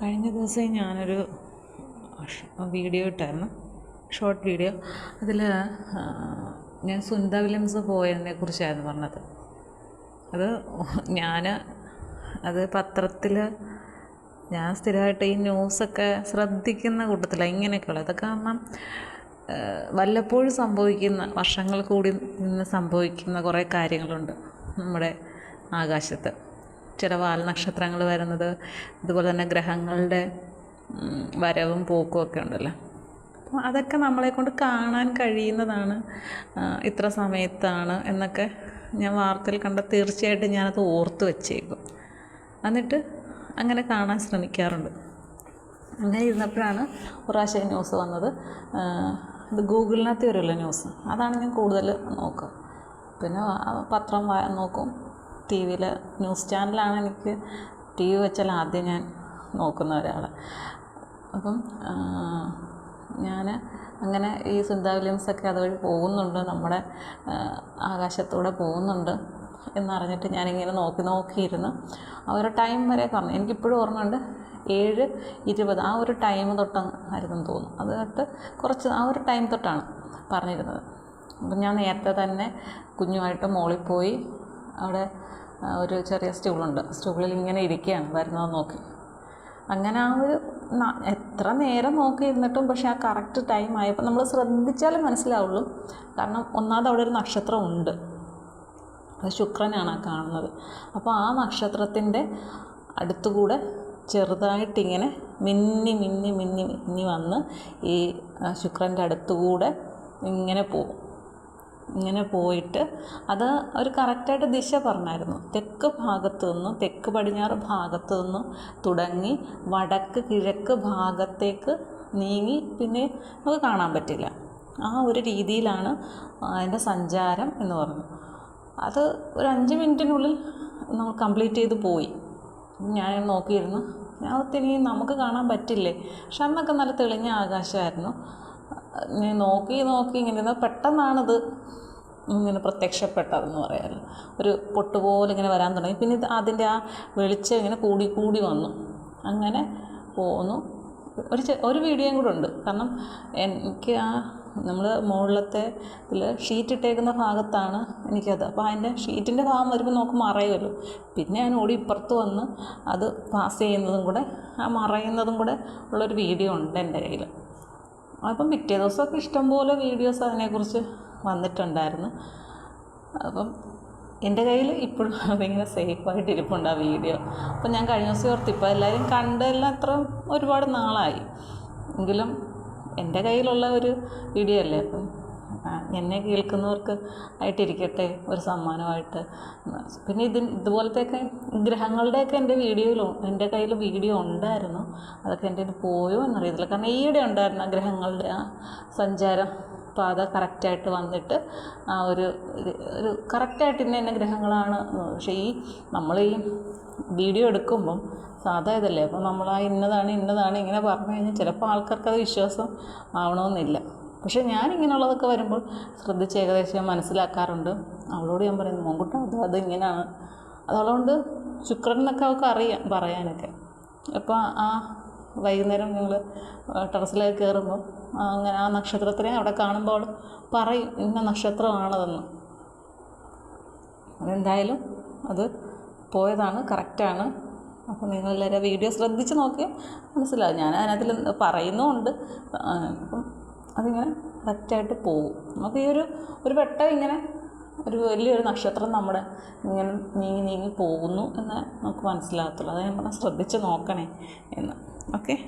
കഴിഞ്ഞ ദിവസം ഞാനൊരു വീഡിയോ ഇട്ടായിരുന്നു. Short video. അതിൽ ഞാൻ സുനിത വില്യംസ് പോയതിനെ കുറിച്ചായിരുന്നു പറഞ്ഞത്. അത് ഞാൻ അത് പത്രത്തിൽ ഞാൻ സ്ഥിരമായിട്ട് ഈ ന്യൂസൊക്കെ ശ്രദ്ധിക്കുന്ന കൂട്ടത്തിലാണ് ഇങ്ങനെയൊക്കെയുള്ളത്. അതൊക്കെ കാരണം വല്ലപ്പോഴും സംഭവിക്കുന്ന വർഷങ്ങൾ കൂടി നിന്ന് സംഭവിക്കുന്ന കുറേ കാര്യങ്ങളുണ്ട് നമ്മുടെ ആകാശത്ത്. ചില വാൽനക്ഷത്രങ്ങൾ വരുന്നത് അതുപോലെ തന്നെ ഗ്രഹങ്ങളുടെ വരവും പോക്കും ഒക്കെ ഉണ്ടല്ലോ. അപ്പോൾ അതൊക്കെ നമ്മളെ കൊണ്ട് കാണാൻ കഴിയുന്നതാണ് ഇത്ര സമയത്താണ് എന്നൊക്കെ ഞാൻ വാർത്തയിൽ കണ്ട തീർച്ചയായിട്ടും ഞാനത് ഓർത്ത് വച്ചേക്കും. എന്നിട്ട് അങ്ങനെ കാണാൻ ശ്രമിക്കാറുണ്ട്. അങ്ങനെ ഇരുന്നപ്പോഴാണ് ഒരു പ്രാവശ്യം ന്യൂസ് വന്നത്. അത് ഗൂഗിളിനകത്ത് വരുമല്ലോ ന്യൂസ്. അതാണ് ഞാൻ കൂടുതൽ നോക്കുക. പിന്നെ പത്രം നോക്കും. ടി വിയിൽ ന്യൂസ് ചാനലാണ് എനിക്ക് ടി വി വെച്ചാൽ ആദ്യം ഞാൻ നോക്കുന്ന ഒരാൾ. അപ്പം ഞാൻ അങ്ങനെ ഈ സുനിത വില്യംസൊക്കെ അതുവഴി പോകുന്നുണ്ട്. നമ്മുടെ ആകാശത്തൂടെ പോകുന്നുണ്ട് എന്നറിഞ്ഞിട്ട് ഞാനിങ്ങനെ നോക്കി നോക്കിയിരുന്നു. ആ ഒരു ടൈം വരെ പറഞ്ഞു എനിക്കിപ്പോഴും ഓർമ്മയുണ്ട് ഏഴ് ഇരുപത്. ആ ഒരു ടൈം തൊട്ടായിരുന്നു തോന്നുന്നു. അത് തൊട്ട് കുറച്ച് ആ ഒരു ടൈം തൊട്ടാണ് പറഞ്ഞിരുന്നത്. അപ്പം ഞാൻ നേരത്തെ തന്നെ കുഞ്ഞുമായിട്ട് മോളിൽ പോയി അവിടെ ഒരു ചെറിയ സ്റ്റൂളുണ്ട്. സ്റ്റൂളിൽ ഇങ്ങനെ ഇരിക്കുകയാണ്. വരുന്നത് നോക്കി. അങ്ങനെ ആ ഒരു എത്ര നേരം നോക്കി ഇരുന്നിട്ടും പക്ഷേ ആ കറക്റ്റ് ടൈം ആയപ്പോൾ നമ്മൾ ശ്രദ്ധിച്ചാലേ മനസ്സിലാവുള്ളൂ. കാരണം ഒന്നാമത് അവിടെ ഒരു നക്ഷത്രം ഉണ്ട്. അത് ശുക്രനാണ് ആ കാണുന്നത്. അപ്പോൾ ആ നക്ഷത്രത്തിന്റെ അടുത്തുകൂടെ ചെറുതായിട്ടിങ്ങനെ മിന്നി മിന്നി മിന്നി മിന്നി വന്ന് ഈ ശുക്രന്റെ അടുത്തുകൂടെ ഇങ്ങനെ പോകും ഇങ്ങനെ പോയിട്ട് അത് ഒരു കറക്റ്റായിട്ട് ദിശ പറഞ്ഞായിരുന്നു. തെക്ക് ഭാഗത്തു നിന്നും തെക്ക് പടിഞ്ഞാറ് ഭാഗത്തു നിന്നും തുടങ്ങി വടക്ക് കിഴക്ക് ഭാഗത്തേക്ക് നീങ്ങി പിന്നെ നമുക്ക് കാണാൻ പറ്റില്ല. ആ ഒരു രീതിയിലാണ് അതിന്റെ സഞ്ചാരം എന്ന് പറഞ്ഞു. അത് ഒരു അഞ്ച് മിനിറ്റിനുള്ളിൽ നമ്മൾ കംപ്ലീറ്റ് ചെയ്ത് പോയി. ഞാൻ നോക്കിയിരുന്നു. ഞാൻ ഒത്തിരി നമുക്ക് കാണാൻ പറ്റില്ലേ? പക്ഷെ അന്നൊക്കെ നല്ല തെളിഞ്ഞ ആകാശമായിരുന്നു. നോക്കി നോക്കി ഇങ്ങനെ പെട്ടെന്നാണിത്. ഇങ്ങനെ പ്രത്യക്ഷപ്പെട്ടതെന്ന് പറയാമല്ലോ ഒരു പൊട്ടുപോലെ ഇങ്ങനെ വരാൻ തുടങ്ങി. പിന്നെ ഇത് അതിന്റെ ആ വെളിച്ചം ഇങ്ങനെ കൂടി കൂടി വന്നു. അങ്ങനെ പോന്നു. ഒരു ഒരു വീഡിയോയും കൂടെ ഉണ്ട്. കാരണം എനിക്ക് ആ നമ്മൾ മുകളിലത്തെ ഇതിൽ ഷീറ്റ് ഇട്ടേക്കുന്ന ഭാഗത്താണ് എനിക്കത്. അപ്പോൾ അതിന്റെ ഷീറ്റിന്റെ ഭാഗം വരുമ്പോൾ നമുക്ക് മറയുമല്ലോ. പിന്നെ ഞാൻ ഓടി ഇപ്പുറത്ത് വന്ന് അത് പാസ് ചെയ്യുന്നതും കൂടെ ആ മറയുന്നതും കൂടെ ഉള്ളൊരു വീഡിയോ ഉണ്ട് എന്റെ കയ്യിൽ അപ്പം പിറ്റേ ദിവസമൊക്കെ ഇഷ്ടംപോലെ വീഡിയോസ് അതിനെക്കുറിച്ച് വന്നിട്ടുണ്ടായിരുന്നു. അപ്പം എന്റെ കയ്യിൽ ഇപ്പോഴും അതിങ്ങനെ സേഫായിട്ട് ഇരിപ്പുണ്ട് ആ വീഡിയോ അപ്പം ഞാൻ കഴിഞ്ഞ ദിവസം ഓർത്ത് ഇപ്പോൾ എല്ലാവരും കണ്ടെല്ലാം അത്ര ഒരുപാട് നാളായി. എങ്കിലും എന്റെ കയ്യിലുള്ള ഒരു വീഡിയോ അല്ലേ? അപ്പം എന്നെ കേൾക്കുന്നവർക്ക് ആയിട്ടിരിക്കട്ടെ ഒരു സമ്മാനമായിട്ട്. പിന്നെ ഇതിന് ഇതുപോലത്തെയൊക്കെ ഗ്രഹങ്ങളുടെയൊക്കെ എന്റെ വീഡിയോയിൽ എന്റെ കയ്യിൽ വീഡിയോ ഉണ്ടായിരുന്നു. അതൊക്കെ എന്റെ ഇത് പോയോ എന്നറിയത്തില്ല. കാരണം ഈയിടെ ഉണ്ടായിരുന്ന ഗ്രഹങ്ങളുടെ ആ സഞ്ചാരം പാത കറക്റ്റായിട്ട് വന്നിട്ട് ഒരു ഒരു- കറക്റ്റായിട്ട് ഇന്ന ഇന്ന ഗ്രഹങ്ങളാണ്. പക്ഷേ ഈ നമ്മൾ ഈ വീഡിയോ എടുക്കുമ്പം സാധാ ഇതല്ലേ അപ്പോൾ നമ്മൾ ആ ഇന്നതാണ് ഇന്നതാണ് ഇങ്ങനെ പറഞ്ഞു കഴിഞ്ഞാൽ ചിലപ്പോൾ ആൾക്കാർക്ക് അത് വിശ്വാസം ആവണമെന്നില്ല. പക്ഷേ ഞാൻ ഇങ്ങനെയുള്ളതൊക്കെ വരുമ്പോൾ ശ്രദ്ധിച്ച് ഏകദേശം മനസ്സിലാക്കാറുണ്ട്. അവളോട് ഞാൻ പറയുന്നു മോൻകുട്ട അത് അത് ഇങ്ങനെയാണ് അതുകൊണ്ട് ശുക്രൻ അവൾക്ക് അറിയാം പറയാനൊക്കെ. അപ്പോൾ ആ വൈകുന്നേരം ഞങ്ങൾ ടെറസിലേക്ക് കയറുമ്പോൾ അങ്ങനെ ആ നക്ഷത്രത്തിനെ അവിടെ കാണുമ്പോൾ പറയും ഇന്ന നക്ഷത്രമാണതെന്ന്. അതെന്തായാലും അത് പോയതാണ് കറക്റ്റാണ്. അപ്പോൾ നിങ്ങളെല്ലാവരും വീഡിയോ ശ്രദ്ധിച്ച് നോക്കിയാൽ മനസ്സിലാവും ഞാൻ അതിനകത്തിൽ പറയുന്നുമുണ്ട്. അപ്പം അതിങ്ങനെ കറക്റ്റായിട്ട് പോകും. നമുക്ക് ഈ ഒരു ഒരു വെട്ടം ഇങ്ങനെ ഒരു വലിയൊരു നക്ഷത്രം നമ്മുടെ ഇങ്ങനെ നീങ്ങി നീങ്ങി പോകുന്നു എന്ന് നമുക്ക് മനസ്സിലാകത്തുള്ളൂ. അത് നമ്മൾ ശ്രദ്ധിച്ച് നോക്കണേ എന്ന്. ഓക്കെ?